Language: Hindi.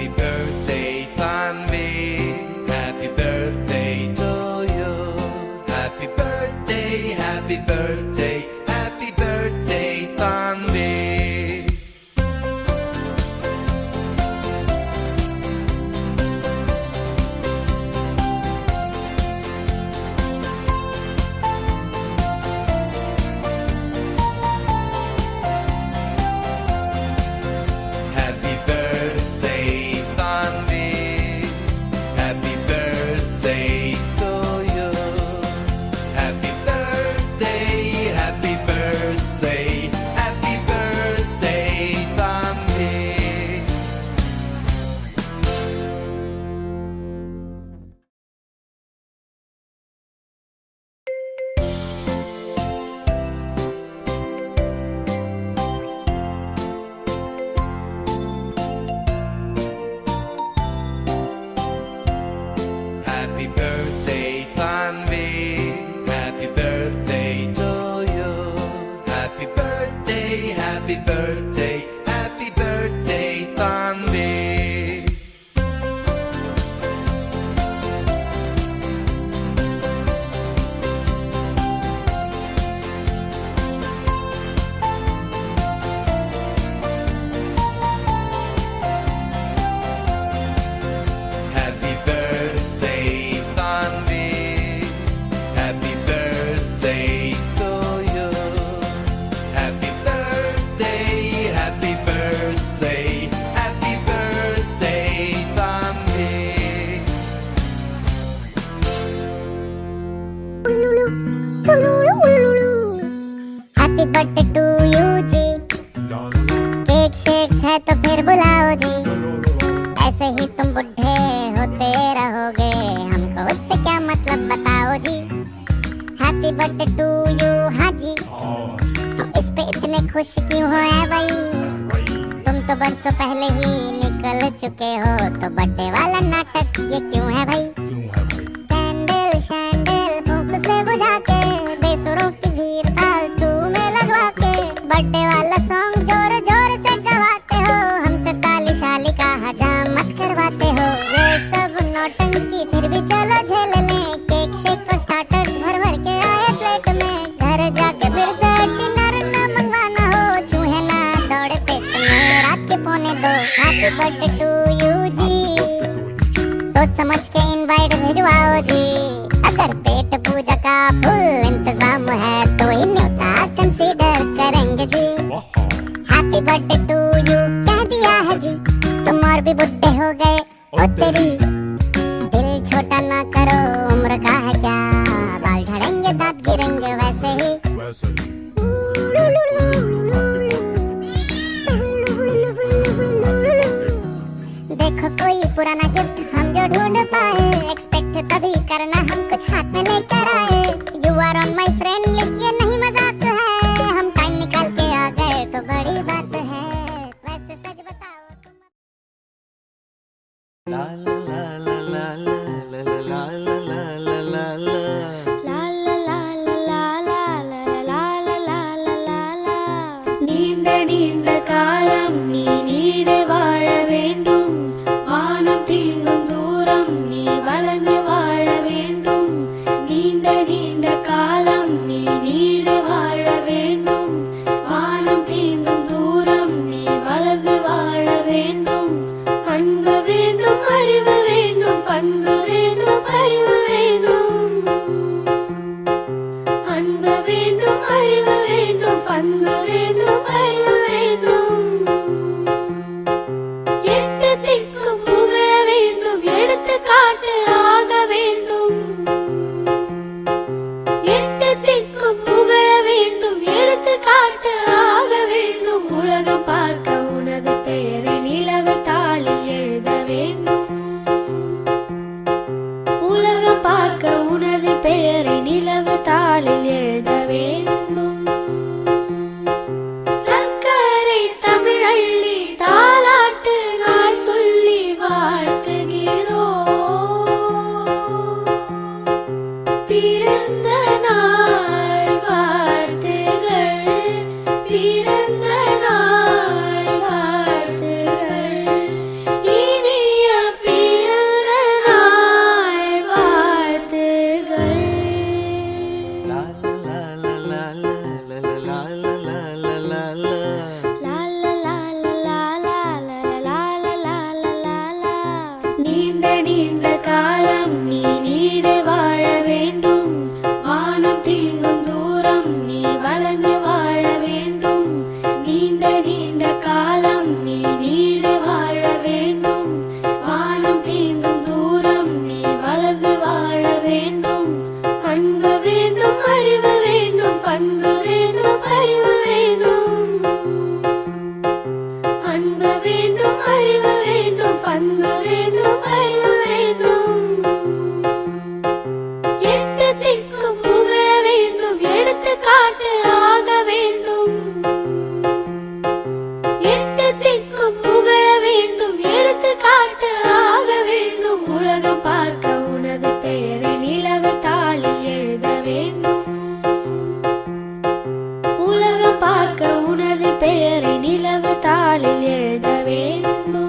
happy birthday. happy birthday. Happy to you ji. Cake shake है तो फिर बुलाओ जी। ऐसे ही तुम बुढ़े होते रहोगे, हमको उससे क्या मतलब बताओ जी? हैप्पी बर्थडे टू यू हाँ जी। तुम इस पे इतने खुश क्यों हो है भाई? तुम तो बरसों पहले ही निकल चुके हो तो बर्थडे वाला नाटक ये क्यों है भाई? कैंडल शैंडल नौटंकी फिर भी चलो झेल लें केक शेक को स्टार्टर्स भर भर के आए प्लेट में। घर जाके फिर से डिनर ना मंगवाना हो। चूहे ना दौड़े पेट में रात के पौने दो। हैप्पी बर्थडे टू यू जी सोच समझ के इनवाइट भिजवाओ जी अगर पेट पूजा का फुल इंतज़ाम है तो ही न्योता कंसीडर करेंगे जी हैप्पी बर्थडे टू यू कह दिया है जी तुम और भी बुढ़े हो गए, ओ तेरी। പാടി பேரே அறிவு வேண்டும் பண்பு வேண்டும் அறிவு பார்க்க உனது பெயரை நிலவு தாளில் எழுத வேண்டும்.